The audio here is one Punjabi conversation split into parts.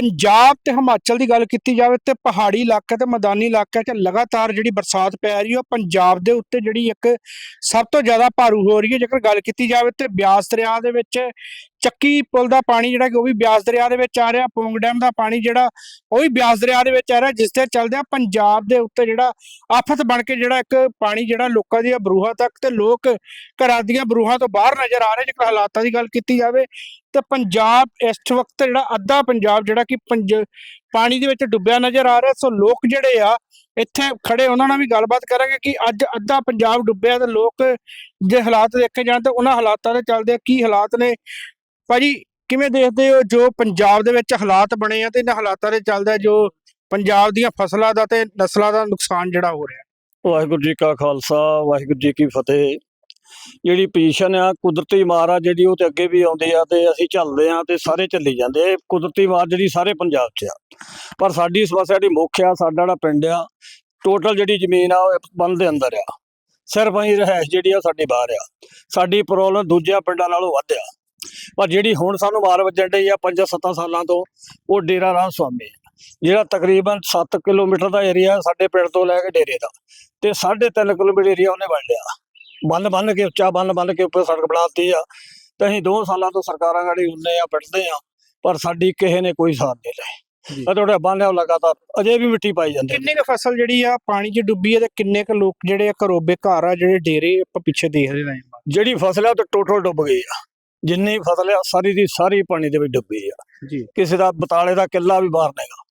ਪੰਜਾਬ ਤੇ ਹਿਮਾਚਲ ਦੀ ਗੱਲ ਕੀਤੀ ਜਾਵੇ ਤੇ ਪਹਾੜੀ ਇਲਾਕੇ ਤੇ ਮੈਦਾਨੀ ਇਲਾਕਿਆਂ 'ਚ ਲਗਾਤਾਰ ਜਿਹੜੀ ਬਰਸਾਤ ਪੈ ਰਹੀ ਹੈ ਪੰਜਾਬ ਦੇ ਉੱਤੇ ਜਿਹੜੀ ਇੱਕ ਸਭ ਤੋਂ ਜ਼ਿਆਦਾ ਭਾਰੂ ਹੋ ਰਹੀ ਹੈ। ਜੇਕਰ ਗੱਲ ਕੀਤੀ ਜਾਵੇ ਤੇ ਬਿਆਸ ਦਰਿਆ ਦੇ ਵਿੱਚ ਚੱਕੀ ਪੁਲ ਦਾ ਪਾਣੀ ਜਿਹੜਾ ਕਿ ਉਹ ਵੀ ਬਿਆਸ ਦਰਿਆ ਦੇ ਵਿੱਚ ਆ ਰਿਹਾ, ਪੌਂਗ ਡੈਮ ਦਾ ਪਾਣੀ ਜਿਹੜਾ, ਉਹ ਵੀ ਬਿਆਸ ਦਰਿਆ ਦੇ ਵਿੱਚ ਆ ਰਿਹਾ, ਜਿਸ ਦੇ ਚੱਲਦਿਆਂ ਪੰਜਾਬ ਦੇ ਉੱਤੇ ਜਿਹੜਾ ਆਫਤ ਬਣ ਕੇ ਜਿਹੜਾ ਇੱਕ ਪਾਣੀ ਜਿਹੜਾ ਲੋਕਾਂ ਦੀਆਂ ਬਰੂਹਾਂ ਤੱਕ ਤੇ ਲੋਕ ਘਰਾਂ ਦੀਆਂ ਬਰੂਹਾਂ ਤੋਂ ਬਾਹਰ ਨਜ਼ਰ ਆ ਰਹੇ, ਜੇਕਰ ਹਾਲਾਤਾਂ ਦੀ ਗੱਲ ਕੀਤੀ ਜਾਵੇ ਤੇ ਪੰਜਾਬ ਇਸ ਵਕਤ ਜਿਹੜਾ ਅੱਧਾ ਪੰਜਾਬ ਜਿਹੜਾ ਕਿ ਪੰਜ ਪਾਣੀ ਦੇ ਵਿੱਚ ਡੁੱਬਿਆ ਨਜ਼ਰ ਆ ਰਿਹਾ, ਸੋ ਲੋਕ ਜਿਹੜੇ ਆ, ਇੱਥੇ ਖੜੇ ਉਹਨਾਂ ਨਾਲ ਵੀ ਗੱਲਬਾਤ ਕਰਾਂਗੇ ਕਿ ਅੱਜ ਅੱਧਾ ਪੰਜਾਬ ਡੁੱਬਿਆ ਤੇ ਲੋਕ ਜੇ ਹਾਲਾਤ ਦੇਖੇ ਜਾਣ ਤਾਂ ਉਹਨਾਂ ਹਾਲਾਤਾਂ ਦੇ ਚੱਲਦੇ ਕੀ ਹਾਲਾਤ ਨੇ ਭਾਜੀ, ਕਿਵੇਂ ਦੇਖਦੇ ਹੋ ਜੋ ਪੰਜਾਬ ਦੇ ਵਿੱਚ ਹਾਲਾਤ ਬਣੇ ਆ ਤੇ ਇਹਨਾਂ ਹਾਲਾਤਾਂ ਦੇ ਚੱਲਦਾ ਜੋ ਪੰਜਾਬ ਦੀਆਂ ਫਸਲਾਂ ਦਾ ਤੇ ਨਸਲਾਂ ਦਾ ਨੁਕਸਾਨ ਜਿਹੜਾ ਹੋ ਰਿਹਾ? ਵਾਹਿਗੁਰੂ ਜੀ ਕਾ ਖਾਲਸਾ, ਵਾਹਿਗੁਰੂ ਜੀ ਕੀ ਫਤਿਹ। ਜਿਹੜੀ ਪੋਜੀਸ਼ਨ ਆ, ਕੁਦਰਤੀ ਮਾਰ ਆ ਜਿਹੜੀ ਉਹ ਤੇ ਅੱਗੇ ਵੀ ਆਉਂਦੀ ਆ ਤੇ ਅਸੀਂ ਚੱਲਦੇ ਆ ਤੇ ਸਾਰੇ ਚੱਲੀ ਜਾਂਦੇ ਕੁਦਰਤੀ ਮਾਰ ਜਿਹੜੀ ਸਾਰੇ ਪੰਜਾਬ 'ਚ ਆ। ਪਰ ਸਾਡੀ ਸਮੱਸਿਆ ਜਿਹੜੀ ਮੁੱਖ ਆ, ਸਾਡਾ ਜਿਹੜਾ ਪਿੰਡ ਆ, ਟੋਟਲ ਜਿਹੜੀ ਜ਼ਮੀਨ ਆ ਉਹ ਬੰਦ ਦੇ ਅੰਦਰ ਆ। ਸਿਰਫ ਅਸੀਂ ਰਹਿਸ਼ ਜਿਹੜੀ ਆ ਸਾਡੀ ਬਾਹਰ ਆ। ਸਾਡੀ ਪ੍ਰੋਬਲਮ ਦੂਜਿਆਂ ਪਿੰਡਾਂ ਨਾਲੋਂ ਵੱਧ ਆ। ਪਰ ਜਿਹੜੀ ਹੁਣ ਸਾਨੂੰ ਮਾਰ ਵੱਜਣ ਡਈ ਆ 5-7 ਸਾਲਾਂ ਤੋਂ ਉਹ ਡੇਰਾ ਰਾਮ ਸੁਆਮੀ ਆ। ਜਿਹੜਾ ਤਕਰੀਬਨ 7 ਕਿਲੋਮੀਟਰ ਦਾ ਏਰੀਆ ਸਾਡੇ ਪਿੰਡ ਤੋਂ ਲੈ ਕੇ ਡੇਰੇ ਦਾ ਤੇ 3.5 ਕਿਲੋਮੀਟਰ ਏਰੀਆ ਉਹਨੇ ਵੜ ਲਿਆ। ਬੰਨ ਬੰਨ ਕੇ ਉੱਚਾ ਬੰਨ ਬੰਨ ਕੇ ਉੱਪਰ ਸੜਕ ਬਣਾਤੀ ਆ। ਤੇ ਅਸੀਂ 2 ਸਾਲਾਂ ਤੋਂ ਸਰਕਾਰਾਂ ਗਾੜੀ ਹੁੰਨੇ ਆ ਵੱਢਦੇ ਆ ਪਰ ਸਾਡੀ ਕਿਸੇ ਨੇ ਕੋਈ ਸਾਥ ਨਹੀਂ। ਲਿਆ। ਥੋੜਾ ਬੰਨ ਲਿਆ ਲਗਾਤਾਰ ਅਜੇ ਵੀ ਮਿੱਟੀ ਪਾਈ ਜਾਂਦੇ ਕਿੰਨੇ ਕੁ ਫਸਲ ਜਿਹੜੀ ਆ ਪਾਣੀ 'ਚ ਡੁੱਬੀ ਹੈ ਤੇ ਕਿੰਨੇ ਕੁ ਲੋਕ ਜਿਹੜੇ ਆ ਘਰੋਂ ਬੇਘਰ ਆ ਜਿਹੜੇ ਡੇਰੇ ਆਪਾਂ ਪਿੱਛੇ ਦੇਖਦੇ ਰਹੇ ਜਿਹੜੀ ਫਸਲ ਆ ਉਹ ਟੋਟਲ ਡੁੱਬ ਗਈ ਆ। ਜਿੰਨੀ ਫਸਲ ਆ ਸਾਰੀ ਦੀ ਸਾਰੀ ਪਾਣੀ ਦੇ ਵਿੱਚ ਡੁੱਬੀ ਆ। ਜੀ। ਕਿਸੇ ਦਾ ਬਤਾਲੇ ਦਾ ਕਿੱਲਾ ਵੀ ਬਾਹਰ ਨਹੀਂਗਾ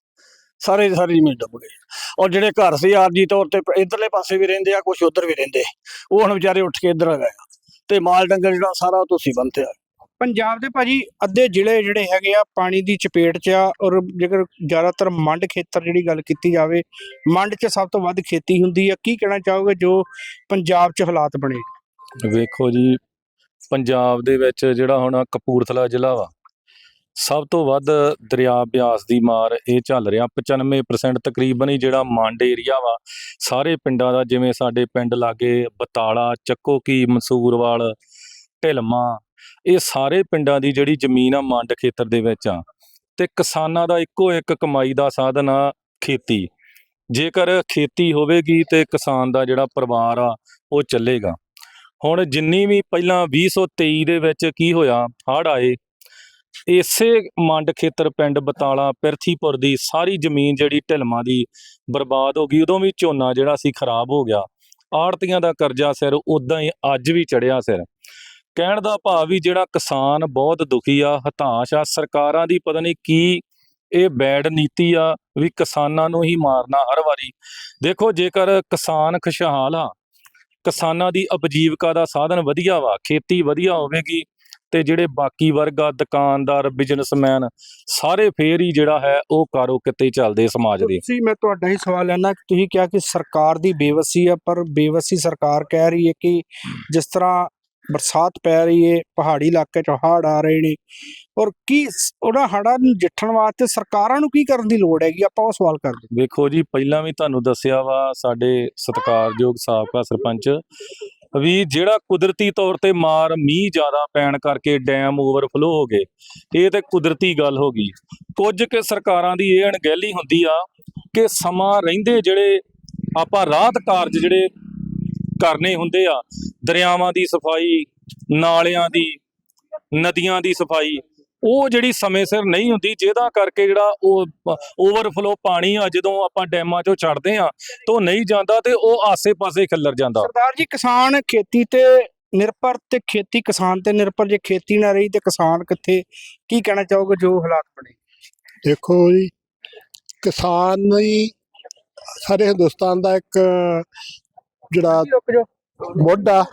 ਸਾਰੇ ਦੀ ਸਾਰੀ ਜ਼ਮੀਨ ਡੁੱਬ ਗਈ। ਔਰ ਜਿਹੜੇ ਘਰ ਸੀ ਆਰਜੀ ਤੌਰ ਤੇ ਇਧਰਲੇ ਪਾਸੇ ਵੀ ਰਹਿੰਦੇ ਆ ਕੁਝ ਉਧਰ ਵੀ ਰਹਿੰਦੇ। ਉਹ ਹੁਣ ਵਿਚਾਰੇ ਉੱਠ ਕੇ ਇੱਧਰ ਆ ਗਏ। ਤੇ ਮਾਲ ਡੰਗਰ ਜਿਹੜਾ ਸਾਰਾ ਤੁਸੀਂ ਬੰਨਤੇ ਆ। ਪੰਜਾਬ ਦੇ ਭਾਜੀ ਅੱਧੇ ਜ਼ਿਲ੍ਹੇ ਜਿਹੜੇ ਹੈਗੇ ਆ ਪਾਣੀ ਦੀ ਚਪੇਟ 'ਚ ਆ ਔਰ ਜੇਕਰ ਜ਼ਿਆਦਾਤਰ ਮੰਡ ਖੇਤਰ ਜਿਹੜੀ ਗੱਲ ਕੀਤੀ ਜਾਵੇ ਮੰਡ 'ਚ ਸਭ ਤੋਂ ਵੱਧ ਖੇਤੀ ਹੁੰਦੀ ਆ। ਕੀ ਕਹਿਣਾ ਚਾਹੋਗੇ ਜੋ ਪੰਜਾਬ 'ਚ ਹਾਲਾਤ ਬਣੇ? ਵੇਖੋ ਜੀ ਪੰਜਾਬ ਦੇ ਵਿੱਚ ਜਿਹੜਾ ਹੁਣ ਕਪੂਰਥਲਾ ਜ਼ਿਲ੍ਹਾ ਵਾ, ਸਭ ਤੋਂ ਵੱਧ ਦਰਿਆ ਬਿਆਸ ਦੀ ਮਾਰ ਇਹ ਚੱਲ ਰਿਹਾ। 95% ਤਕਰੀਬਨ ਹੀ ਜਿਹੜਾ ਮੰਡ ਏਰੀਆ ਵਾ, ਸਾਰੇ ਪਿੰਡਾਂ ਦਾ, ਜਿਵੇਂ ਸਾਡੇ ਪਿੰਡ ਲਾਗੇ ਬਤਾਲਾ ਚੱਕੋ ਕੀ ਮਸੂਰਵਾਲ, ਢਿਲਮਾ, ਇਹ ਸਾਰੇ ਪਿੰਡਾਂ ਦੀ ਜਿਹੜੀ ਜ਼ਮੀਨ ਆ ਮੰਡ ਖੇਤਰ ਦੇ ਵਿੱਚ ਆ। ਤੇ ਕਿਸਾਨਾਂ ਦਾ ਇੱਕੋ ਇੱਕ ਕਮਾਈ ਦਾ ਸਾਧਨ ਆ ਖੇਤੀ। ਜੇਕਰ ਖੇਤੀ ਹੋਵੇਗੀ ਤੇ ਕਿਸਾਨ ਦਾ ਜਿਹੜਾ ਪਰਿਵਾਰ ਆ, ਉਹ ਚੱਲੇਗਾ। ਹੁਣ ਜਿੰਨੀ ਵੀ ਪਹਿਲਾਂ 2023 ਦੇ ਵਿੱਚ ਕੀ ਹੋਇਆ, ਹੜ੍ਹ ਆਏ, ਇਸੇ ਮੰਡ ਖੇਤਰ ਪਿੰਡ ਬਤਾਲਾ, ਪਿਰਥੀਪੁਰ ਦੀ ਸਾਰੀ ਜ਼ਮੀਨ ਜਿਹੜੀ ਢਿਲਮਾਂ ਦੀ ਬਰਬਾਦ ਹੋ ਗਈ, ਉਦੋਂ ਵੀ ਝੋਨਾ ਜਿਹੜਾ ਸੀ ਖਰਾਬ ਹੋ ਗਿਆ। ਆੜਤੀਆਂ ਦਾ ਕਰਜ਼ਾ ਸਿਰ ਉਦਾਂ ਹੀ ਅੱਜ ਵੀ ਚੜਿਆ ਸਿਰ। ਕਹਿਣ ਦਾ ਭਾਵ ਵੀ ਜਿਹੜਾ ਕਿਸਾਨ ਬਹੁਤ ਦੁਖੀ ਆ, ਹਤਾਸ਼ ਆ, ਸਰਕਾਰਾਂ ਦੀ ਪਤਾ ਨਹੀਂ ਕੀ ਇਹ ਬੈਡ ਨੀਤੀ ਆ ਵੀ ਕਿਸਾਨਾਂ ਨੂੰ ਹੀ ਮਾਰਨਾ ਹਰ ਵਾਰੀ। ਦੇਖੋ ਜੇਕਰ ਕਿਸਾਨ ਖੁਸ਼ਹਾਲ ਆ ਕਿਸਾਨਾਂ ਦੀ ਉਪਜੀਵਕਾ ਦਾ ਸਾਧਨ ਵਧੀਆ ਵਾ, ਖੇਤੀ ਵਧੀਆ ਹੋਵੇਗੀ ਤੇ ਜਿਹੜੇ ਬਾਕੀ ਵਰਗਾ ਦੁਕਾਨਦਾਰ ਬਿਜ਼ਨਸਮੈਨ ਸਾਰੇ ਫੇਰ ਹੀ ਜਿਹੜਾ ਹੈ ਉਹ ਕਾਰੋ ਕਿਤੇ ਚੱਲਦੇ ਸਮਾਜ ਦੇ। ਤੁਸੀਂ, ਮੈਂ ਤੁਹਾਡਾ ਹੀ ਸਵਾਲ ਲੈਣਾ ਕਿ ਤੁਸੀਂ ਕਿਹਾ ਕਿ ਸਰਕਾਰ ਦੀ ਬੇਵਸੀ ਆ, ਪਰ ਬੇਵਸੀ ਸਰਕਾਰ ਕਹਿ ਰਹੀ ਹੈ ਕਿ ਜਿਸ ਤਰ੍ਹਾਂ ਬਰਸਾਤ ਪੈ ਰਹੀ ਹੈ ਪਹਾੜੀ ਇਲਾਕੇ 'ਚ ਹੜ੍ਹ ਆ ਰਹੇ ਨੇ। ਔਰ ਕੀ ਸ- ਉਹਨਾਂ ਹੜ੍ਹਾਂ ਨੂੰ ਜਿੱਠਣ ਵਾਸਤੇ ਸਰਕਾਰਾਂ ਨੂੰ ਕੀ ਕਰਨ ਦੀ ਲੋੜ ਹੈਗੀ? ਆਪਾਂ ਉਹ ਸਵਾਲ ਕਰਦੇ ਵੇਖੋ ਜੀ, ਪਹਿਲਾਂ ਵੀ ਤੁਹਾਨੂੰ ਦੱਸਿਆ ਵਾ, ਸਾਡੇ ਸਤਿਕਾਰਯੋਗ ਸਾਬਕਾ ਸਰਪੰਚ ਵੀ ਜਿਹੜਾ ਕੁਦਰਤੀ ਤੌਰ ਤੇ ਮਾਰ ਮੀਂਹ ਜ਼ਿਆਦਾ ਪੈਣ ਕਰਕੇ ਡੈਮ ਓਵਰਫਲੋ ਹੋ ਗਏ, ਇਹ ਤੇ ਕੁਦਰਤੀ ਗੱਲ ਹੋ ਗਈ। ਕੁਝ ਕਿ ਸਰਕਾਰਾਂ ਦੀ ਇਹ ਅਣਗਹਿਲੀ ਹੁੰਦੀ ਆ ਕਿ ਸਮਾਂ ਰਹਿੰਦੇ ਜਿਹੜੇ ਆਪਾਂ ਰਾਹਤ ਕਾਰਜ ਜਿਹੜੇ ਕਰਨੇ ਹੁੰਦੇ ਆ। ਦਰਿਆਵਾਂ ਦੀ ਸਫ਼ਾਈ ਨਾਲਿਆਂ ਦੀ ਨਦੀਆਂ ਦੀ ਸਫ਼ਾਈ ਉਹ ਜਿਹੜੀ ਸਮੇਂ ਸਿਰ ਨਹੀਂ ਹੁੰਦੀ ਜਿਹਦਾ ਕਰਕੇ ਜਿਹੜਾ ਉਹ ਓਵਰਫਲੋ ਪਾਣੀ ਆ ਜਦੋਂ ਆਪਾਂ ਡੈਮਾਂ ਚੋਂ ਛੱਡਦੇ ਆ ਤਾਂ ਨਹੀਂ ਜਾਂਦਾ ਤੇ ਉਹ ਆਸੇ-ਪਾਸੇ ਖਿੱਲਰ ਜਾਂਦਾ। ਸਰਦਾਰ ਜੀ ਕਿਸਾਨ ਖੇਤੀ ਤੇ ਨਿਰਭਰ ਤੇ ਖੇਤੀ ਕਿਸਾਨ ਤੇ ਨਿਰਭਰ ਜੇ ਖੇਤੀ ਨਾ ਰਹੀ ਤੇ ਕਿਸਾਨ ਕਿੱਥੇ? ਕੀ ਕਹਿਣਾ ਚਾਹੋਗੇ ਜੋ ਹਾਲਾਤ ਬਣੇ? ਦੇਖੋ ਜੀ ਕਿਸਾਨ ਹੀ ਸਾਰੇ ਹਿੰਦੁਸਤਾਨ ਦਾ ਇੱਕ ਜਿਹੜਾ ਮੋਢਾ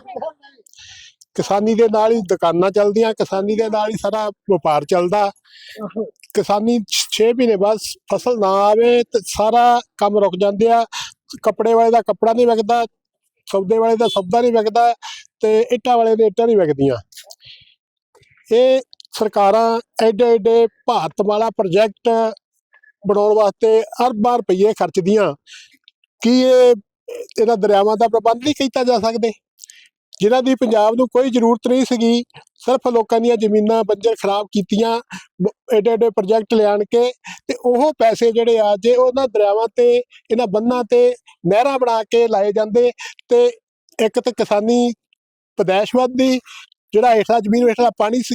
ਕਿਸਾਨੀ ਦੇ ਨਾਲ ਹੀ ਦੁਕਾਨਾਂ ਚੱਲਦੀਆਂ ਕਿਸਾਨੀ ਦੇ ਨਾਲ ਹੀ ਸਾਰਾ ਵਪਾਰ ਚੱਲਦਾ। ਕਿਸਾਨੀ 6 ਮਹੀਨੇ ਬਾਅਦ ਫਸਲ ਨਾ ਆਵੇ ਤੇ ਸਾਰਾ ਕੰਮ ਰੁਕ ਜਾਂਦੇ ਆ। ਕੱਪੜੇ ਵਾਲੇ ਦਾ ਕੱਪੜਾ ਨਹੀਂ ਵਿਕਦਾ ਸੌਦੇ ਵਾਲੇ ਦਾ ਸੌਦਾ ਨਹੀਂ ਵਿਕਦਾ ਤੇ ਇੱਟਾਂ ਵਾਲੇ ਦੇ ਇੱਟਾਂ ਨਹੀਂ ਵਿਕਦੀਆਂ। ਇਹ ਸਰਕਾਰਾਂ ਐਡੇ ਐਡੇ ਭਾਰਤਮਾਲਾ ਪ੍ਰੋਜੈਕਟ ਬਣਾਉਣ ਵਾਸਤੇ ਅਰਬਾਂ ਰੁਪਏ ਖਰਚਦੀਆਂ। ਕੀ ਇਹ ਇਹਨਾਂ ਦਰਿਆਵਾਂ ਦਾ ਪ੍ਰਬੰਧ ਨਹੀਂ ਕੀਤਾ ਜਾ ਸਕਦੇ। ਜਿਨ੍ਹਾਂ ਦੀ ਪੰਜਾਬ ਨੂੰ ਕੋਈ ਜ਼ਰੂਰਤ ਨਹੀਂ ਸੀਗੀ, ਸਿਰਫ ਲੋਕਾਂ ਦੀਆਂ ਜ਼ਮੀਨਾਂ ਬੰਜਰ ਖਰਾਬ ਕੀਤੀਆਂ ਐਡੇ ਐਡੇ ਪ੍ਰੋਜੈਕਟ ਲਿਆਣ ਕੇ ਤੇ ਉਹ ਪੈਸੇ ਜਿਹੜੇ ਆ ਜੇ ਉਹਨਾਂ ਦਰਿਆਵਾਂ ਤੇ, ਇਹਨਾਂ ਬੰਨਾਂ ਤੇ ਨਹਿਰਾਂ ਬਣਾ ਕੇ ਲਾਏ ਜਾਂਦੇ ਤੇ ਇੱਕ ਤਾਂ ਕਿਸਾਨੀ ਪਦੈਸ਼ ਵੱਧਦੀ, ਜਿਹੜਾ ਹੇਠਲਾ ਜ਼ਮੀਨ ਹੇਠਲਾ ਪਾਣੀ ਸੀ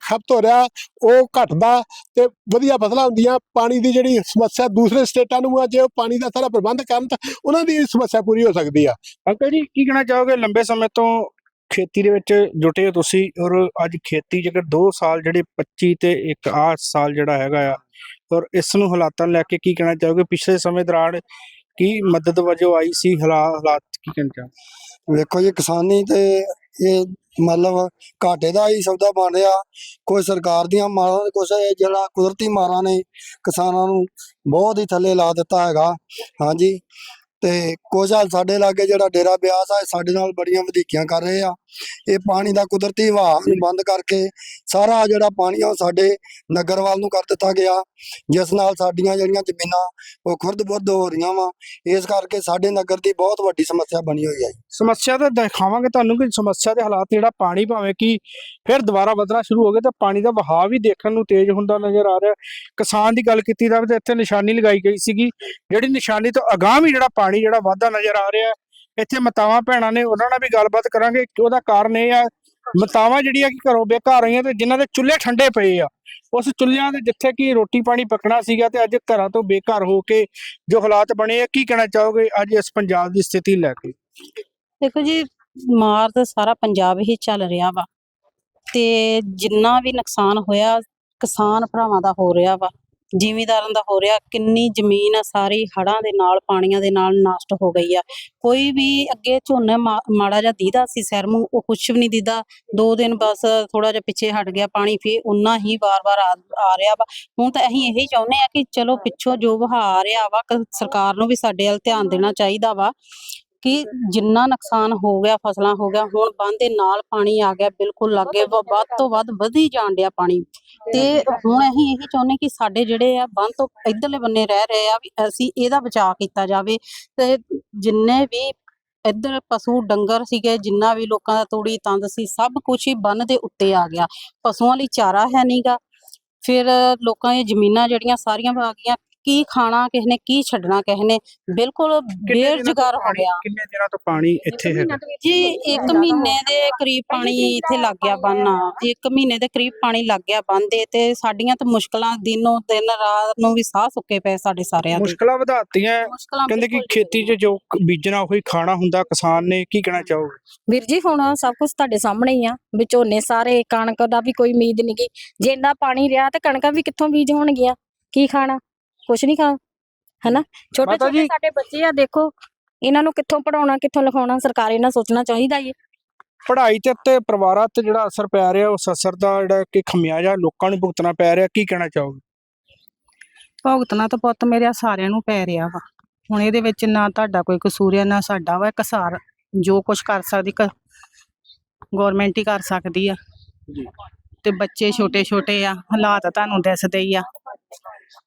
ਖਪਤ ਹੋ ਰਿਹਾ ਉਹ ਘਟਦਾ ਤੇ ਵਧੀਆ ਫਸਲਾਂ ਹੁੰਦੀਆਂ ਪਾਣੀ ਦੀ ਜਿਹੜੀ ਸਮੱਸਿਆ ਦੂਸਰੇ ਸਟੇਟਾਂ ਨੂੰ ਆ ਜੇ ਉਹ ਪਾਣੀ ਦਾ ਸਾਰਾ ਪ੍ਰਬੰਧ ਕਰਨ ਤਾਂ ਉਹਨਾਂ ਦੀ ਸਮੱਸਿਆ ਪੂਰੀ ਹੋ ਸਕਦੀ ਆ। ਅੰਕਲ ਜੀ ਕੀ ਕਹਿਣਾ ਚਾਹੋਗੇ? ਲੰਬੇ ਸਮੇਂ ਤੋਂ ਖੇਤੀ ਦੇ ਵਿੱਚ ਜੁਟੇ ਹੋ ਤੁਸੀਂ ਔਰ ਅੱਜ ਖੇਤੀ ਜੇਕਰ 2 ਸਾਲ ਜਿਹੜੇ 25 ਤੇ ਇੱਕ ਆਹ ਸਾਲ ਜਿਹੜਾ ਹੈਗਾ ਆ ਔਰ ਇਸ ਨੂੰ ਹਾਲਾਤਾਂ ਨੂੰ ਲੈ ਕੇ ਕੀ ਕਹਿਣਾ ਚਾਹੋਗੇ? ਪਿਛਲੇ ਸਮੇਂ ਦੌਰਾਨ ਕੀ ਮਦਦ ਵਜੋਂ ਆਈ ਸੀ ਹਾਲਾ- ਹਾਲਾਤ ਕੀ ਕਹਿਣਾ ਚਾਹੋਗੇ? ਵੇਖੋ ਜੀ ਕਿਸਾਨੀ ਤੇ ਇਹ ਮਤਲਬ ਘਾਟੇ ਦਾ ਹੀ ਸੌਦਾ ਬਣ ਰਿਹਾ। ਕੋਈ ਸਰਕਾਰ ਦੀਆਂ ਮਾਰਾਂ ਤੇ ਕੁਛ ਇਹ ਜਿਹੜਾ ਕੁਦਰਤੀ ਮਾਰਾਂ ਨੇ, ਕਿਸਾਨਾਂ ਨੂੰ ਬਹੁਤ ਹੀ ਥੱਲੇ ਲਾ ਦਿੱਤਾ ਹੈਗਾ। ਹਾਂਜੀ। ਤੇ ਕੁਝ ਹਾਲ ਸਾਡੇ ਲਾਗੇ ਜਿਹੜਾ ਡੇਰਾ ਬਿਆਸ ਆ ਸਾਡੇ ਨਾਲ ਬੜੀਆਂ ਵਧੀਕੀਆਂ ਕਰ ਰਹੇ ਆ। ਇਹ ਪਾਣੀ ਦਾ ਕੁਦਰਤੀ ਵਹਾਅ ਨੂੰ ਬੰਦ ਕਰਕੇ ਸਾਰਾ ਜਿਹੜਾ ਪਾਣੀ ਆ ਉਹ ਸਾਡੇ ਨਗਰ ਵੱਲ ਨੂੰ ਕਰ ਦਿੱਤਾ ਗਿਆ। ਜਿਸ ਨਾਲ ਸਾਡੀਆਂ ਜਿਹੜੀਆਂ ਜ਼ਮੀਨਾਂ ਉਹ ਖੁਰਦ-ਬੁਰਦ ਹੋ ਰਹੀਆਂ ਵਾ। ਇਸ ਕਰਕੇ ਸਾਡੇ ਨਗਰ ਦੀ ਬਹੁਤ ਵੱਡੀ ਸਮੱਸਿਆ ਬਣੀ ਹੋਈ ਹੈ ਸਮੱਸਿਆ ਤਾਂ ਦਿਖਾਵਾਂਗੇ ਤੁਹਾਨੂੰ ਕਿ ਸਮੱਸਿਆ ਦੇ ਹਾਲਾਤ ਜਿਹੜਾ ਪਾਣੀ ਭਾਵੇਂ ਕਿ ਫਿਰ ਦੁਬਾਰਾ ਵਧਣਾ ਸ਼ੁਰੂ ਹੋ ਗਿਆ ਤਾਂ ਪਾਣੀ ਦਾ ਵਹਾਅ ਵੀ ਦੇਖਣ ਨੂੰ ਤੇਜ਼ ਹੁੰਦਾ ਨਜ਼ਰ ਆ ਰਿਹਾ। ਕਿਸਾਨ ਦੀ ਗੱਲ ਕੀਤੀ ਤਾਂ ਇੱਥੇ ਨਿਸ਼ਾਨੀ ਲਗਾਈ ਗਈ ਸੀਗੀ। ਜਿਹੜੀ ਨਿਸ਼ਾਨੀ ਤੋਂ ਅਗਾਂਹ ਵੀ ਜਿਹੜਾ ਪਾਣੀ ਜਿਹੜਾ ਵਾਧਾ ਨਜ਼ਰ ਆ ਰਿਹਾ ਇੱਥੇ ਮਤਾਵਾਂ ਭੈਣਾਂ ਨੇ ਉਹਨਾਂ ਨਾਲ ਵੀ ਗੱਲਬਾਤ ਕਰਾਂਗੇ ਕਿ ਉਹਦਾ ਕਾਰਨ ਇਹ ਆ, ਮਤਾਵਾਂ ਜਿਹੜੀਆਂ ਕਿ ਘਰੋਂ ਬੇਘਰ ਰਹੀਆਂ ਤੇ ਜਿਨ੍ਹਾਂ ਦੇ ਚੁੱਲ੍ਹੇ ਠੰਡੇ ਪਏ ਆ, ਉਸ ਚੁੱਲ੍ਹਿਆਂ ਦੇ ਜਿੱਥੇ ਕਿ ਰੋਟੀ ਪਾਣੀ ਪਕਣਾ ਸੀਗਾ ਤੇ ਅੱਜ ਘਰਾਂ ਤੋਂ ਬੇਘਰ ਹੋ ਕੇ ਜੋ ਹਾਲਾਤ ਬਣੇ ਆ, ਕੀ ਕਹਿਣਾ ਚਾਹੋਗੇ ਅੱਜ ਇਸ ਪੰਜਾਬ ਦੀ ਸਥਿਤੀ ਲੈ ਕੇ? ਦੇਖੋ ਜੀ, ਮਾਰ ਤਾਂ ਸਾਰਾ ਪੰਜਾਬ ਹੀ ਚੱਲ ਰਿਹਾ ਵਾ ਤੇ ਜਿੰਨਾ ਵੀ ਨੁਕਸਾਨ ਹੋਇਆ, ਕਿਸਾਨ ਭਰਾਵਾਂ ਦਾ ਹੋ ਰਿਹਾ ਵਾ। ਜ਼ਿਮੀਂਦਾਰਾਂ ਦਾ ਹੋ ਰਿਹਾ, ਕਿੰਨੀ ਜ਼ਮੀਨ ਆ ਸਾਰੀ ਹੜ੍ਹਾਂ ਦੇ ਨਾਲ, ਪਾਣੀਆਂ ਦੇ ਨਾਲ ਨਸ਼ਟ ਹੋ ਗਈ ਆ। ਕੋਈ ਵੀ ਅੱਗੇ ਝੋਨਾ ਮਾ- ਮਾੜਾ ਜਿਹਾ ਦੀਦਾ ਸੀ ਸਿਰ ਮੂੰਹ, ਉਹ ਕੁਛ ਵੀ ਨਹੀਂ ਦੀਦਾ। ਦੋ ਦਿਨ ਬਸ ਥੋੜਾ ਜਿਹਾ ਪਿੱਛੇ ਹਟ ਗਿਆ ਪਾਣੀ, ਫੇਰ ਉਨਾ ਹੀ ਵਾਰ-ਵਾਰ ਆ ਆ ਰਿਹਾ ਵਾ। ਹੁਣ ਤਾਂ ਅਸੀਂ ਇਹੀ ਚਾਹੁੰਦੇ ਆ ਕਿ ਚਲੋ ਪਿੱਛੋਂ ਜੋ ਵਹਾ ਆ ਰਿਹਾ ਵਾ, ਕ- ਸਰਕਾਰ ਨੂੰ ਵੀ ਸਾਡੇ ਵੱਲ ਧਿਆਨ ਦੇਣਾ ਚਾਹੀਦਾ ਵਾ। ਕਿ ਜਿੰਨਾ ਨੁਕਸਾਨ ਹੋ ਗਿਆ, ਫਸਲਾਂ ਹੋ ਗਿਆ, ਹੁਣ ਬੰਦ ਦੇ ਨਾਲ ਪਾਣੀ ਆ ਗਿਆ, ਬਿਲਕੁਲ ਲਾਗੇ ਵੱਧ ਤੋਂ ਵੱਧ ਵਧੀ ਜਾਣ ਡਿਆ ਪਾਣੀ। ਤੇ ਹੁਣ ਅਸੀਂ ਇਹੀ ਚਾਹੁੰਦੇ ਕਿ ਸਾਡੇ ਜਿਹੜੇ ਆ ਬੰਦ ਤੋਂ ਇਧਰਲੇ ਬੰਨੇ ਰਹਿ ਰਹੇ ਆ ਵੀ ਅਸੀਂ ਇਹਦਾ ਬਚਾਅ ਕੀਤਾ ਜਾਵੇ। ਤੇ ਜਿੰਨੇ ਵੀ ਇੱਧਰ ਪਸ਼ੂ ਡੰਗਰ ਸੀਗੇ, ਜਿੰਨਾ ਵੀ ਲੋਕਾਂ ਦਾ ਤੂੜੀ, ਤੰਦ ਸੀ, ਸਭ ਕੁਝ ਹੀ ਬੰਨ ਦੇ ਉੱਤੇ ਆ ਗਿਆ। ਪਸ਼ੂਆਂ ਲਈ ਚਾਰਾ ਹੈ ਨਹੀਂਗਾ ਫਿਰ ਲੋਕਾਂ ਦੀਆਂ ਜ਼ਮੀਨਾਂ ਜਿਹੜੀਆਂ ਸਾਰੀਆਂ ਆ ਗਈਆਂ। ਕੀ ਖਾਣਾ ਕਿਸ ਨੇ ਕੀ ਛੱਡਣਾ ਕਿਸ ਨੇ ਬਿਲਕੁਲ ਬੇਰੁਜ਼ਗਾਰ ਹੋ ਗਿਆ ਕਿੰਨੇ ਦਿਨਾਂ ਤੋਂ ਪਾਣੀ ਇੱਥੇ ਹੈਗਾ? ਜੀ ਇੱਕ ਮਹੀਨੇ ਦੇ ਕਰੀਬ ਪਾਣੀ ਇੱਥੇ ਲੱਗ ਗਿਆ ਬੰਨ ਇੱਕ ਮਹੀਨੇ ਦੇ ਕਰੀਬ ਪਾਣੀ ਲੱਗ ਗਿਆ ਬੰਨ ਦੇ ਤੇ ਸਾਡੀਆਂ ਤਾਂ ਮੁਸ਼ਕਲਾਂ ਦਿਨੋਂ ਦਿਨ ਰਾਤ ਨੂੰ ਵੀ ਸਾਹ ਸੁੱਕੇ ਪਏ ਸਾਡੇ ਸਾਰਿਆਂ ਦੇ। ਮੁਸ਼ਕਲਾਂ ਵਧਾਤੀਆਂ। ਕਹਿੰਦੇ ਕਿ ਖੇਤੀ 'ਚ ਜੋ ਬੀਜਣਾ ਉਹੀ ਖਾਣਾ ਹੁੰਦਾ ਕਿਸਾਨ ਨੇ ਕੀ ਕਹਿਣਾ ਚਾਹੋਗੇ? ਵੀਰ ਜੀ ਹੁਣ ਸਭ ਕੁਝ ਤੁਹਾਡੇ ਸਾਹਮਣੇ ਹੀ ਆ। ਵੀ ਝੋਨੇ ਸਾਰੇ ਕਣਕ ਦਾ ਵੀ ਕੋਈ ਉਮੀਦ ਨਹੀਂ ਗੀ ਜੇ ਇੰਨਾ ਪਾਣੀ ਰਿਹਾ ਤੇ ਕਣਕਾਂ ਵੀ ਕਿੱਥੋਂ ਬੀਜ ਹੋਣਗੀਆਂ? ਕੀ ਖਾਣਾ? ਕੁਛ ਨਹੀਂ ਖਾ ਹਨਾ? ਛੋਟੇ ਮਾਤਾ ਛੋਟੇ ਜੀ- ਸਾਡੇ ਬੱਚੇ ਆ ਦੇਖੋ ਇਹਨਾਂ ਨੂੰ ਕਿੱਥੋਂ ਪੜਾਉਣਾ ਕਿੱਥੋਂ ਲਿਖਾਉਣਾ ਸਰਕਾਰ ਇਹਨਾਂ ਸੋਚਣਾ ਚਾਹੀਦਾ ਈ ਹੈ। ਪੜ੍ਹਾਈ ਤੇ ਤੇ ਪਰਿਵਾਰਾਂ ਤੇ ਜਿਹੜਾ ਅਸਰ ਪੈ ਰਿਹਾ ਉਸ ਅਸਰ ਦਾ ਜਿਹੜਾ ਕਿ ਖਮਿਆਜਾ ਲੋਕਾਂ ਨੂੰ ਭੁਗਤਣਾ ਪੈ ਰਿਹਾ ਕੀ ਕਹਿਣਾ ਚਾਹੋਗੇ? ਭੁਗਤਣਾ ਤਾਂ ਪੁੱਤ ਮੇਰੇ ਸਾਰਿਆਂ ਨੂੰ ਪੈ ਰਿਹਾ ਵਾ। ਹੁਣ ਇਹਦੇ ਵਿੱਚ ਨਾ ਤੁਹਾਡਾ ਕੋਈ ਕਸੂਰ ਆ ਨਾ ਸਾਡਾ ਵਾ ਕਸਾਰ ਜੋ ਕੁਝ ਕਰ ਸਕਦੀ ਗਵਰਨਮੈਂਟ ਹੀ ਕਰ ਸਕਦੀ ਆ। ਜੀ। ਤੇ ਬੱਚੇ ਛੋਟੇ ਛੋਟੇ ਆ ਹਾਲਾਤ ਤੁਹਾਨੂੰ ਦਿਸਦੇ ਹੀ ਆ।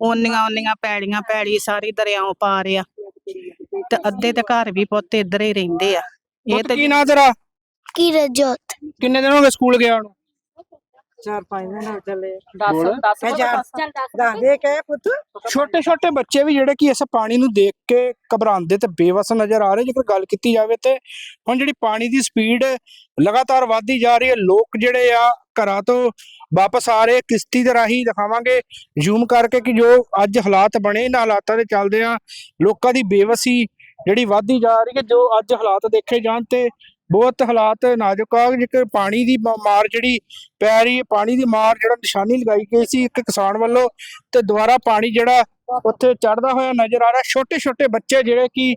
ਓਨੀਆਂ ਓਨੀਆਂ ਪੈੜੀਆਂ ਪੈੜੀ ਸਾਰੀ ਦਰਿਆਓਂ ਪਾਰ ਆ ਤੇ ਅੱਧੇ ਤੇ ਘਰ ਵੀ ਪੁੱਤ ਇੱਧਰ ਹੀ ਰਹਿੰਦੇ ਆ। ਇਹ ਪੁੱਤ ਤੇ ਕੀ ਨਾਂ ਤੇਰਾ? ਕਿਰਜੋਤ ਕਿੰਨੇ ਦਿਨ ਹੋ ਗਏ ਸਕੂਲ ਗਿਆ ਨੂੰ? ਚਾਰ ਪੰਜ ਦਿਨ ਹੋ ਚੱਲੇ ਬੋਲ। 10 10 ਦੇ ਕੇ ਪੁੱਤ। ਛੋਟੇ ਛੋਟੇ ਬੱਚੇ ਵੀ ਜਿਹੜੇ ਕਿ ਇਸ ਪਾਣੀ ਨੂੰ ਦੇਖ ਕੇ ਘਬਰਾਉਂਦੇ ਤੇ ਬੇਵਸ ਨਜ਼ਰ ਆ ਰਹੇ ਜੇਕਰ ਗੱਲ ਕੀਤੀ ਜਾਵੇ ਤੇ। ਹੁਣ ਜਿਹੜੀ ਪਾਣੀ ਦੀ ਸਪੀਡ ਲਗਾਤਾਰ ਵੱਧਦੀ ਜਾ ਰਹੀ ਹੈ ਲੋਕ ਜਿਹੜੇ ਆ ਘਰਾਂ ਤੋਂ ਵਾਪਸ ਆ ਰਹੇ ਕਿਸ਼ਤੀ ਦੇ ਰਾਹੀਂ ਦਿਖਾਵਾਂਗੇ। ਜ਼ੂਮ ਕਰਕੇ ਕਿ ਜੋ ਅੱਜ ਹਾਲਾਤ ਬਣੇ ਇਹਨਾਂ ਹਾਲਾਤਾਂ ਦੇ ਚੱਲਦੇ ਆ ਲੋਕਾਂ ਦੀ ਬੇਵਸੀ ਜਿਹੜੀ ਵੱਧਦੀ ਜਾ ਰਹੀ ਹੈ ਜੋ ਅੱਜ ਹਾਲਾਤ ਦੇਖੇ ਜਾਣ ਤੇ ਬਹੁਤ ਹਾਲਾਤ ਨਾਜ਼ੁਕ ਆ। ਜੇਕਰ ਪਾਣੀ ਦੀ ਮਾਰ ਜਿਹੜੀ ਪੈ ਰਹੀ ਹੈ ਪਾਣੀ ਦੀ ਮਾਰ ਜਿਹੜਾ ਨਿਸ਼ਾਨੀ ਲਗਾਈ ਗਈ ਸੀ ਇੱਕ ਕਿਸਾਨ ਵੱਲੋਂ ਤੇ ਦੁਬਾਰਾ ਪਾਣੀ ਜਿਹੜਾ ਉੱਥੇ ਚੜਦਾ ਹੋਇਆ ਨਜ਼ਰ ਆ ਰਿਹਾ। ਛੋਟੇ ਛੋਟੇ ਬੱਚੇ ਜਿਹੜੇ ਕਿ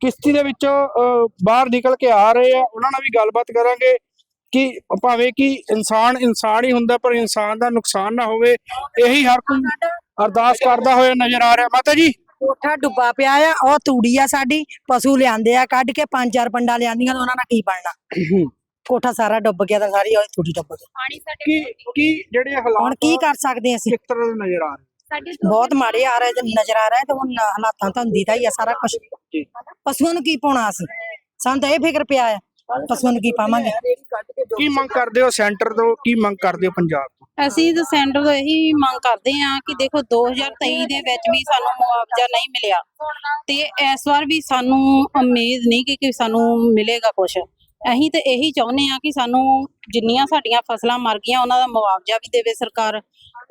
ਕਿਸ਼ਤੀ ਦੇ ਵਿੱਚੋਂ ਅਹ, ਬਾਹਰ ਨਿਕਲ ਕੇ ਆ ਰਹੇ ਆ ਉਹਨਾਂ ਨਾਲ ਵੀ ਗੱਲਬਾਤ ਕਰਾਂਗੇ। ਕਿ ਭਾਵੇਂ ਕਿ ਇਨਸਾਨ ਇਨਸਾਨ ਹੀ ਹੁੰਦਾ ਪਰ ਇਨਸਾਨ ਦਾ ਨੁਕਸਾਨ ਨਾ ਹੋਵੇ ਇਹੀ ਹਰ ਕੋਈ ਅਰਦਾਸ ਕਰਦਾ ਹੋਇਆ ਨਜ਼ਰ ਆ ਰਿਹਾ। ਮਾਤਾ ਜੀ। ਕੋਠਾ ਡੁੱਬਾ ਪਿਆ ਆ ਉਹ ਤੂੜੀ ਆ ਸਾਡੀ ਪਸ਼ੂ ਲਿਆਂਦੇ ਆ ਕੱਢ ਕੇ ਪੰਜ ਚਾਰ ਪੰਡਾ ਲਿਆਂਦੀਆਂ ਤੇ ਉਹਨਾਂ ਨਾਲ ਕੀ ਬਣਨਾ? ਕੋਠਾ ਸਾਰਾ ਡੁੱਬ ਗਿਆ ਤਾਂ ਸਾਰੀ ਉਹ ਤੂੜੀ ਡੁੱਬ ਗਈ। ਕੀ ਕੀ ਜਿਹੜੇ ਹਾਲਾਤ ਹੁਣ ਕੀ ਕਰ ਸਕਦੇ ਅਸੀਂ? ਕਿਸ ਤਰ੍ਹਾਂ ਦੇ ਨਜ਼ਰ ਆ ਰਹੇ ਬਹੁਤ ਮਾੜੇ ਆ ਰਹੇ ਨਜ਼ਰ ਆ ਰਿਹਾ ਤੇ ਹੁਣ ਹਾਲਾਤਾਂ ਤਾਂ ਹੁੰਦੀ ਤਾਂ ਹੀ ਆ ਸਾਰਾ ਕੁਝ ਜੀ। ਪਸ਼ੂਆਂ ਨੂੰ ਕੀ ਪਾਉਣਾ ਅਸੀਂ? ਸਾਨੂੰ ਤਾਂ ਇਹ ਫਿਕਰ ਪਿਆ ਆ। ਪਸ਼ੂਆਂ ਨੂੰ ਕੀ ਪਾਵਾਂਗੇ? ਕੀ ਮੰਗ ਕਰਦੇ ਹੋ ਸੈਂਟਰ ਤੋਂ? ਕੀ ਮੰਗ ਕਰਦੇ ਹੋ ਪੰਜਾਬ ਤੋਂ? ਅਸੀਂ ਤਾਂ ਸੈਂਟਰ ਤੋਂ ਇਹੀ ਮੰਗ ਕਰਦੇ ਹਾਂ ਕਿ ਦੇਖੋ 2023 ਦੇ ਵਿੱਚ ਵੀ ਸਾਨੂੰ ਮੁਆਵਜ਼ਾ ਨਹੀਂ ਮਿਲਿਆ। ਤੇ ਇਸ ਵਾਰ ਵੀ ਸਾਨੂੰ ਉਮੀਦ ਨਹੀਂ ਕਿ ਕਿ ਸਾਨੂੰ ਮਿਲੇਗਾ ਕੁਝ ਅਸੀਂ ਤੇ ਇਹੀ ਚਾਹੁੰਦੇ ਹਾਂ ਕਿ ਸਾਨੂੰ ਜਿੰਨੀਆਂ ਸਾਡੀਆਂ ਫਸਲਾਂ ਮਰ ਗਈਆਂ ਉਹਨਾਂ ਦਾ ਮੁਆਵਜ਼ਾ ਵੀ ਦੇਵੇ ਸਰਕਾਰ।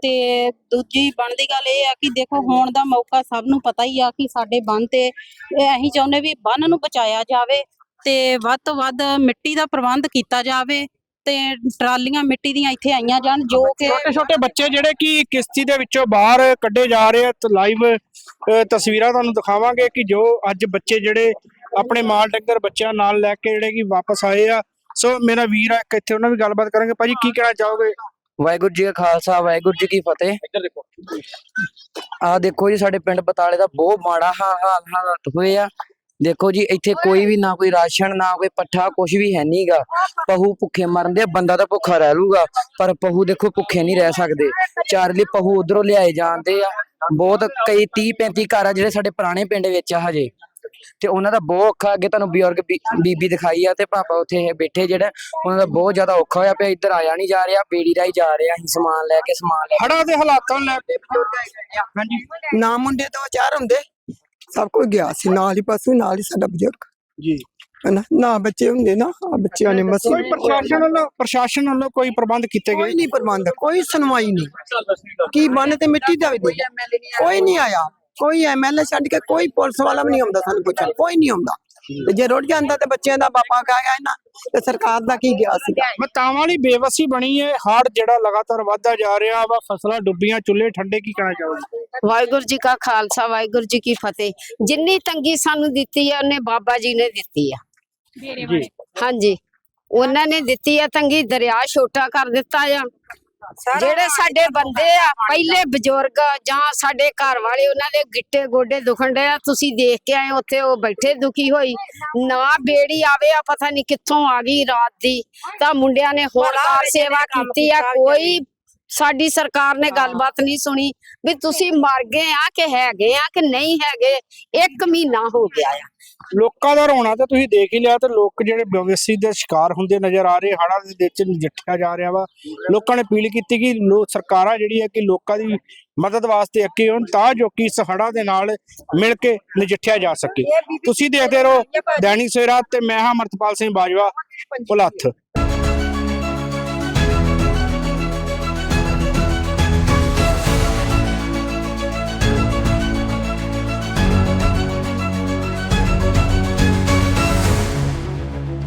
ਤੇ ਦੂਜੀ ਬਣਦੀ ਗੱਲ ਇਹ ਆ ਕਿ ਦੇਖੋ ਹੁਣ ਦਾ ਮੌਕਾ ਸਭ ਨੂੰ ਪਤਾ ਹੀ ਆ ਕਿ ਸਾਡੇ ਬੰਨ ਤੇ ਇਹ ਅਸੀਂ ਚਾਹੁੰਦੇ ਵੀ ਬੰਨ ਨੂੰ ਬਚਾਇਆ ਜਾਵੇ। ਤੇ ਵੱਧ ਤੋਂ ਵੱਧ ਮਿੱਟੀ ਦਾ ਪ੍ਰਬੰਧ ਕੀਤਾ ਜਾਵੇ ਤੇ ਟਰਾਲੀਆਂ ਮਿੱਟੀ ਦੀਆਂ ਇੱਥੇ ਆਈਆਂ ਜਾਣ ਜੋ ਕਿ ਛੋਟੇ ਛੋਟੇ ਬੱਚੇ ਜਿਹੜੇ ਕਿ ਕਿਸ਼ਤੀ ਦੇ ਵਿੱਚੋਂ ਬਾਹਰ ਕੱਢੇ ਜਾ ਰਹੇ ਆ ਤੇ ਲਾਈਵ ਤਸਵੀਰਾਂ ਤੁਹਾਨੂੰ ਦਿਖਾਵਾਂਗੇ ਕਿ ਜੋ ਅੱਜ ਬੱਚੇ ਜਿਹੜੇ ਆਪਣੇ ਮਾਲ ਡੰਗਰ ਬੱਚਿਆਂ ਨਾਲ ਲੈ ਕੇ ਜਿਹੜੇ ਕਿ ਵਾਪਸ ਆਏ ਆ। ਸੋ ਮੇਰਾ ਵੀਰ ਆ ਇੱਕ ਇੱਥੇ ਉਹਨਾਂ ਵੀ ਗੱਲਬਾਤ ਕਰਾਂਗੇ। ਭਾਜੀ ਕੀ ਕਹਿਣਾ ਚਾਹੋਗੇ? ਵਾਹਿਗੁਰੂ ਜੀ ਕਾ ਖਾਲਸਾ ਵਾਹਿਗੁਰੂ ਜੀ ਕੀ ਫਤਿਹ। ਇੱਧਰ ਦੇਖੋ। ਆ ਦੇਖੋ ਜੀ ਸਾਡੇ ਪਿੰਡ ਬਤਾਲੇ ਦਾ ਬਹੁਤ ਮਾੜਾ ਹਾਲ ਹਾਲ ਹਾਲਾਤ ਹੋਏ ਆ। ਦੇਖੋ ਜੀ ਇੱਥੇ ਕੋਈ ਵੀ ਨਾ ਕੋਈ ਰਾਸ਼ਨ ਨਾ ਕੋਈ ਪੱਠਾ ਕੁਝ ਵੀ ਹੈ ਨਹੀਂਗਾ ਪਹੂ ਭੁੱਖੇ ਮਰਨ ਦੇ ਬੰਦਾ ਤਾਂ ਭੁੱਖਾ ਰਹਿ ਲੂਗਾ। ਪਰ ਪਹੂ ਦੇਖੋ ਭੁੱਖੇ ਨਹੀਂ ਰਹਿ ਸਕਦੇ। ਚਾਰ ਲਈ ਪਹੂ ਉਧਰੋਂ ਲਿਆਏ ਜਾਂਦੇ ਆ। ਬਹੁਤ ਕਈ 30 35 ਘਰ ਆ ਜਿਹੜੇ ਸਾਡੇ ਪੁਰਾਣੇ ਪਿੰਡ ਵਿੱਚ ਆ ਹਜੇ। ਤੇ ਉਹਨਾਂ ਦਾ ਬਹੁਤ ਔਖਾ ਅੱਗੇ ਤੁਹਾਨੂੰ ਬਜ਼ੁਰਗ ਬੀਬੀ ਦਿਖਾਈ ਆ ਤੇ ਪਾਪਾ ਉੱਥੇ ਬੈਠੇ ਜਿਹੜਾ ਉਹਨਾਂ ਦਾ ਬਹੁਤ ਜ਼ਿਆਦਾ ਔਖਾ ਹੋਇਆ ਪਿਆ ਇੱਧਰ ਆਇਆ ਨਹੀਂ ਜਾ ਰਿਹਾ ਬੇੜੀ ਰਾਹੀਂ ਜਾ ਰਿਹਾ ਅਸੀਂ ਸਮਾਨ ਲੈ ਕੇ ਸਮਾਨ ਲੈ ਹੜਾਂ ਦੇ ਹਾਲਾਤਾਂ ਨੂੰ ਲੈ ਕੇ। ਹਾਂਜੀ। ਨਾ ਮੁੰਡੇ ਦੋ ਚਾਰ ਹੁੰਦੇ। ਸਭ ਕੁਝ ਗਿਆ ਸੀ ਨਾਲ ਹੀ ਪਸ਼ੂ ਨਾਲ ਹੀ ਸਾਡਾ ਬਜ਼ੁਰਗ। ਜੀ। ਹਨਾ ਨਾ ਬੱਚੇ ਹੁੰਦੇ ਨਾ ਆਹ ਬੱਚਿਆਂ ਨੇ ਮਸੀਂ ਕੋਈ ਪ੍ਰਸ਼ਾਸਨ ਵੱਲੋਂ ਪ੍ਰਸ਼ਾਸਨ ਵੱਲੋਂ ਕੋਈ ਪ੍ਰਬੰਧ ਕੀਤੇ ਕੋਈ ਗਏ ਨਹੀਂ ਪ੍ਰਬੰਧ ਕੋਈ ਸੁਣਵਾਈ ਨਹੀਂ। ਕੀ ਬੰਨ ਤੇ ਮਿੱਟੀ ਦਾ ਵੀ ਕੋਈ। ਨਹੀਂ ਆਇਆ। ਕੋਈ ਐਮਐਲਏ ਛੱਡ ਕੇ ਕੋਈ ਪੁਲਿਸ ਵਾਲਾ ਵੀ ਨਹੀਂ ਆਉਂਦਾ ਸਾਨੂੰ ਪੁੱਛਣ ਕੋਈ ਨਹੀਂ ਆਉਂਦਾ। ਤੇ ਜੇ ਰੁੜ ਜਾਂਦਾ ਤੇ ਬੱਚਿਆਂ ਦਾ ਬਾਪਾ ਕਾ ਗਿਆ ਨਾ ਤੇ ਸਰਕਾਰ ਦਾ ਕੀ ਗਿਆ ਸੀਗਾ? ਮਤਾਵਾਂ ਵਾਲੀ ਬੇਵਸੀ ਬਣੀ ਹੈ ਹੜ ਜਿਹੜਾ ਲਗਾਤਾਰ ਵੱਧਦਾ ਜਾ ਰਿਹਾ ਵਾ ਫਸਲਾਂ ਡੁੱਬੀਆਂ ਚੁੱਲ੍ਹੇ ਠੰਡੇ ਕੀ ਕਹਿਣਾ ਚਾਹੋਗੇ? ਵਾਹਿਗੁਰੂ ਜੀ ਕਾ ਖਾਲਸਾ ਵਾਹਿਗੁਰੂ ਜੀ ਕੀ ਫਤਿਹ। ਜਿੰਨੀ ਤੰਗੀ ਸਾਨੂੰ ਦਿੱਤੀ ਹੈ ਉਹਨੇ ਬਾਬਾ ਜੀ ਨੇ ਦਿੱਤੀ ਆ। ਜੀ। ਹਾਂਜੀ। ਉਹਨਾਂ ਨੇ ਦਿੱਤੀ ਆ ਤੰਗੀ ਦਰਿਆ ਛੋਟਾ ਕਰ ਦਿੱਤਾ ਆ। ਜਿਹੜੇ ਸਾਡੇ ਬੰਦੇ ਆ ਪਹਿਲੇ ਬਜ਼ੁਰਗ ਜਾਂ ਸਾਡੇ ਘਰ ਵਾਲੇ ਉਹਨਾਂ ਦੇ ਗਿੱਟੇ ਗੋਡੇ ਦੁਖਣ ਡਏ ਆ ਤੁਸੀਂ ਦੇਖ ਕੇ ਆਏ ਉੱਥੇ ਉਹ ਬੈਠੇ ਦੁਖੀ ਹੋਈ। ਨਾ ਬੇੜੀ ਆਵੇ ਆ ਪਤਾ ਨਹੀਂ ਕਿੱਥੋਂ ਆ ਗਈ ਰਾਤ ਦੀ। ਤਾਂ ਮੁੰਡਿਆਂ ਨੇ ਹੋਰ ਕਾਰ ਸੇਵਾ ਕੀਤੀ ਆ ਕੋਈ ਸਾਡੀ ਸਰਕਾਰ ਨੇ ਗੱਲਬਾਤ ਨਹੀਂ ਸੁਣੀ ਵੀ ਤੁਸੀਂ ਮਰ ਗਏ ਆ ਕਿ ਹੈਗੇ ਆ ਕਿ ਨਹੀਂ ਹੈਗੇ ਇੱਕ ਮਹੀਨਾ ਹੋ ਗਿਆ ਆ। ਲੋਕਾਂ ਦਾ ਰੋਣਾ ਤੇ ਤੁਸੀਂ ਦੇਖ ਹੀ ਲਿਆ ਤੇ ਲੋਕ ਜਿਹੜੇ ਬੇਵਸੀ ਦੇ ਸ਼ਿਕਾਰ ਹੁੰਦੇ ਨਜ਼ਰ ਆ ਰਹੇ ਹੜ੍ਹਾਂ ਦੇ ਵਿੱਚ ਨਜਿੱਠਿਆ ਜਾ ਰਿਹਾ ਵਾ। ਲੋਕਾਂ ਨੇ ਅਪੀਲ ਕੀਤੀ ਕਿ ਲੋਕ ਸਰਕਾਰਾਂ ਜਿਹੜੀ ਹੈ ਕਿ ਲੋਕਾਂ ਦੀ ਮਦਦ ਵਾਸਤੇ ਅੱਗੇ ਹੋਣ ਤਾਂ ਜੋ ਕਿ ਇਸ ਹੜ੍ਹਾਂ ਦੇ ਨਾਲ ਮਿਲ ਕੇ ਨਜਿੱਠਿਆ ਜਾ ਸਕੇ। ਤੁਸੀਂ ਦੇਖਦੇ ਰਹੋ ਦੈਨਿਕ ਸਵੇਰਾ ਤੇ ਮੈਂ ਹਾਂ ਅਮਰਤਪਾਲ ਸਿੰਘ ਬਾਜਵਾ ਭੁਲੱਥ